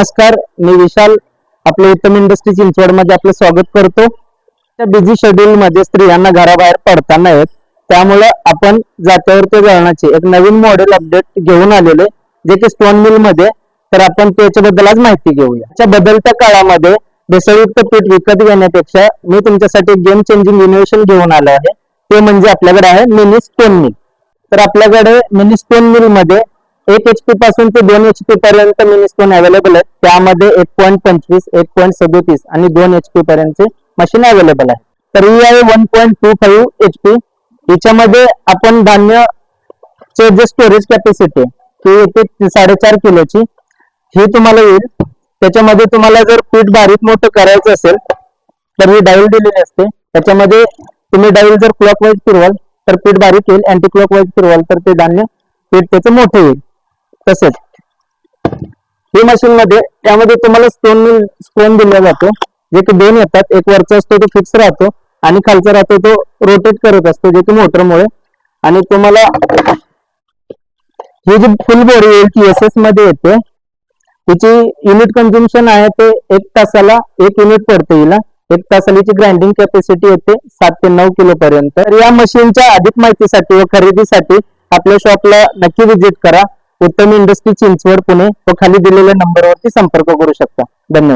नमस्कार मी विशाल आपले उत्तम इंडस्ट्री चिंचवडमध्ये आपलं स्वागत करतो. त्या बिझी शेड्यूल मध्ये स्त्रियांना घराबाहेर पडताना येत त्यामुळे आपण जात्यावरती जळणाचे एक नवीन मॉडेल अपडेट घेऊन आलेले जे की स्टोन मिलमध्ये तर आपण त्याच्याबद्दल आज माहिती घेऊया. त्या बदलत्या काळामध्ये भेसळयुक्त पीठ विकत घेण्यापेक्षा मी तुमच्यासाठी गेम चेंजिंग इनोव्हेशन घेऊन आलो आहे. ते म्हणजे आपल्याकडे आहे मिनी स्टोन मिल तर आपल्याकडे मिनी स्टोन मिलमध्ये एक एच पी पासून ते दोन एच पी पर्यंत मिनी स्टोन अवेलेबल आहेत त्यामध्ये एक पॉईंट पंचवीस एक पॉईंट सदोतीस आणि दोन एच पी पर्यंतचे मशीन अवेलेबल आहे. तर ही आहे one point two five H P हिच्यामध्ये आपण धान्य चे जे स्टोरेज कॅपॅसिटी ती येते साडेचार किलोची. ही तुम्हाला येईल. त्याच्यामध्ये तुम्हाला जर पीठ बारीक मोठं करायचं असेल तर ही डाईल दिलेली असते. त्याच्यामध्ये तुम्ही डाईल जर क्लॉकवाईज फिरवाल तर पीठ बारीक येईल. अँटी क्लॉकवाईज फिरवाल तर ते धान्य पीठ त्याचं मोठं येईल. तसेच ही मशीन मध्ये त्यामध्ये तुम्हाला स्टोन स्टोन दिला जातो. जे की दोन येतात एक वरचा असतो तो फिक्स राहतो आणि खालचा राहतो तो रोटेट करत असतो जे की मोटरमुळे. आणि तुम्हाला ही जी फुल बोरी येईल ती एस एसमध्ये येते. तिची युनिट कन्झम्पशन आहे ते एक तासाला एक युनिट पडते हिला. एक तासाला हिची ग्राइंडिंग कॅपॅसिटी येते सात ते नऊ किलो पर्यंत. तर या मशीनच्या अधिक माहितीसाठी व खरेदीसाठी आपल्या शॉपला नक्की व्हिजिट करा. उत्तम इंडस्ट्री चिंचवड पुणे. व खाली दिलेल्या नंबरवरती संपर्क करू शकता. धन्यवाद.